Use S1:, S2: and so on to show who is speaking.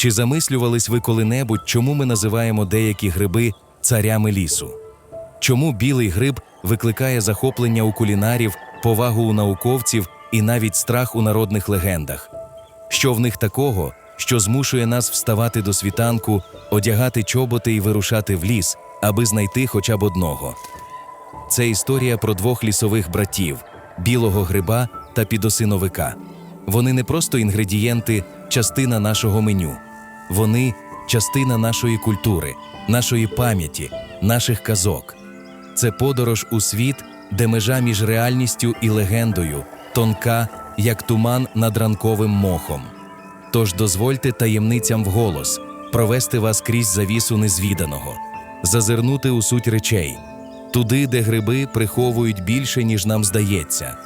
S1: Чи замислювались ви коли-небудь, чому ми називаємо деякі гриби царями лісу? Чому білий гриб викликає захоплення у кулінарів, повагу у науковців і навіть страх у народних легендах? Що в них такого, що змушує нас вставати до світанку, одягати чоботи і вирушати в ліс, аби знайти хоча б одного? Це історія про двох лісових братів білого гриба та підосиновика. Вони не просто інгредієнти, частина нашого меню. Вони частина нашої культури, нашої пам'яті, наших казок. Це подорож у світ, де межа між реальністю і легендою тонка, як туман над ранковим мохом. Тож дозвольте таємницям вголос провести вас крізь завісу незвіданого, зазирнути у суть речей, туди, де гриби приховують більше, ніж нам здається.